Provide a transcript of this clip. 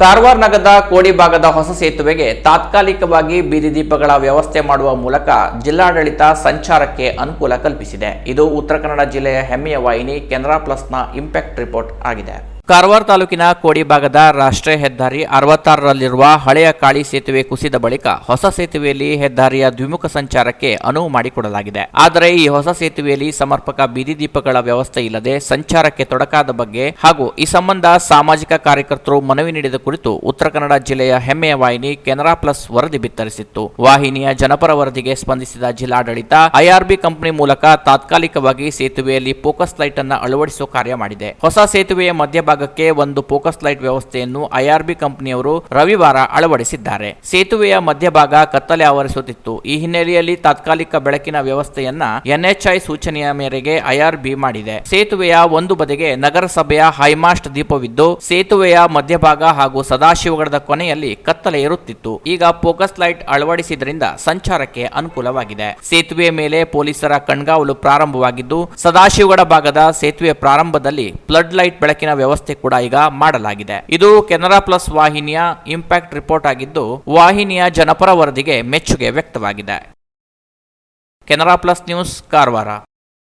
ಕಾರವಾರ ನಗರದ ಕೋಡಿ ಭಾಗದ ಹೊಸ ಸೇತುವೆಗೆ ತಾತ್ಕಾಲಿಕವಾಗಿ ಬೀದಿ ದೀಪಗಳ ವ್ಯವಸ್ಥೆ ಮಾಡುವ ಮೂಲಕ ಜಿಲ್ಲಾಡಳಿತ ಸಂಚಾರಕ್ಕೆ ಅನುಕೂಲ ಕಲ್ಪಿಸಿದೆ. ಇದು ಉತ್ತರ ಕನ್ನಡ ಜಿಲ್ಲೆಯ ಹೆಮ್ಮೆಯ ವಾಹಿನಿ ಕೆನರಾ ಪ್ಲಸ್ನ ಇಂಪ್ಯಾಕ್ಟ್ ರಿಪೋರ್ಟ್ ಆಗಿದೆ. ಕಾರವಾರ ತಾಲೂಕಿನ ಕೋಡಿ ಭಾಗದ ರಾಷ್ಟ್ರೀಯ ಹೆದ್ದಾರಿ ಅರವತ್ತಾರರಲ್ಲಿರುವ ಹಳೆಯ ಕಾಳಿ ಸೇತುವೆ ಕುಸಿದ ಬಳಿಕ ಹೊಸ ಸೇತುವೆಯಲ್ಲಿ ಹೆದ್ದಾರಿಯ ದ್ವಿಮುಖ ಸಂಚಾರಕ್ಕೆ ಅನುವು ಮಾಡಿಕೊಡಲಾಗಿದೆ. ಆದರೆ ಈ ಹೊಸ ಸೇತುವೆಯಲ್ಲಿ ಸಮರ್ಪಕ ಬೀದಿ ದೀಪಗಳ ವ್ಯವಸ್ಥೆ ಇಲ್ಲದೆ ಸಂಚಾರಕ್ಕೆ ತೊಡಕಾದ ಬಗ್ಗೆ ಹಾಗೂ ಈ ಸಂಬಂಧ ಸಾಮಾಜಿಕ ಕಾರ್ಯಕರ್ತರು ಮನವಿ ನೀಡಿದ ಕುರಿತು ಉತ್ತರ ಕನ್ನಡ ಜಿಲ್ಲೆಯ ಹೆಮ್ಮೆಯ ವಾಹಿನಿ ಕೆನರಾ ಪ್ಲಸ್ ವರದಿ ಬಿತ್ತರಿಸಿತ್ತು. ವಾಹಿನಿಯ ಜನಪರ ವರದಿಗೆ ಸ್ಪಂದಿಸಿದ ಜಿಲ್ಲಾಡಳಿತ ಐಆರ್ಬಿ ಕಂಪನಿ ಮೂಲಕ ತಾತ್ಕಾಲಿಕವಾಗಿ ಸೇತುವೆಯಲ್ಲಿ ಫೋಕಸ್ ಲೈಟ್ ಅನ್ನು ಅಳವಡಿಸುವ ಕಾರ್ಯ ಮಾಡಿದೆ. ಹೊಸ ಸೇತುವೆಯ ಮಧ್ಯಭಾಗಕ್ಕೆ ಒಂದು ಫೋಕಸ್ ಲೈಟ್ ವ್ಯವಸ್ಥೆಯನ್ನು ಐಆರ್ಬಿ ಕಂಪನಿಯವರು ರವಿವಾರ ಅಳವಡಿಸಿದ್ದಾರೆ. ಸೇತುವೆಯ ಮಧ್ಯಭಾಗ ಕತ್ತಲೆ ಆವರಿಸುತ್ತಿತ್ತು. ಈ ಹಿನ್ನೆಲೆಯಲ್ಲಿ ತಾತ್ಕಾಲಿಕ ಬೆಳಕಿನ ವ್ಯವಸ್ಥೆಯನ್ನ ಎನ್ಎಚ್ಐ ಸೂಚನೆಯ ಮೇರೆಗೆ ಐಆರ್ಬಿ ಮಾಡಿದೆ. ಸೇತುವೆಯ ಒಂದು ಬದಿಗೆ ನಗರಸಭೆಯ ಹೈಮಾಸ್ಟ್ ದೀಪವಿದ್ದು, ಸೇತುವೆಯ ಮಧ್ಯಭಾಗ ಹಾಗೂ ಸದಾಶಿವಗಡದ ಕೊನೆಯಲ್ಲಿ ಕತ್ತಲೆ ಇರುತ್ತಿತ್ತು ಈಗ ಫೋಕಸ್ ಲೈಟ್ ಅಳವಡಿಸಿದ್ರಿಂದ ಸಂಚಾರಕ್ಕೆ ಅನುಕೂಲವಾಗಿದೆ. ಸೇತುವೆ ಮೇಲೆ ಪೊಲೀಸರ ಕಣ್ಗಾವಲು ಪ್ರಾರಂಭವಾಗಿದ್ದು, ಸದಾಶಿವಗಡ ಭಾಗದ ಸೇತುವೆ ಪ್ರಾರಂಭದಲ್ಲಿ ಫ್ಲಡ್ ಲೈಟ್ ಬೆಳಕಿನ ವ್ಯವಸ್ಥೆ ಕೂಡ ಈಗ ಮಾಡಲಾಗಿದೆ. ಇದು ಕೆನರಾ ಪ್ಲಸ್ ವಾಹಿನಿಯ ಇಂಪ್ಯಾಕ್ಟ್ ರಿಪೋರ್ಟ್ ಆಗಿದ್ದು, ವಾಹಿನಿಯ ಜನಪರ ವರದಿಗೆ ಮೆಚ್ಚುಗೆ ವ್ಯಕ್ತವಾಗಿದೆ. Canara plus news, Karwar.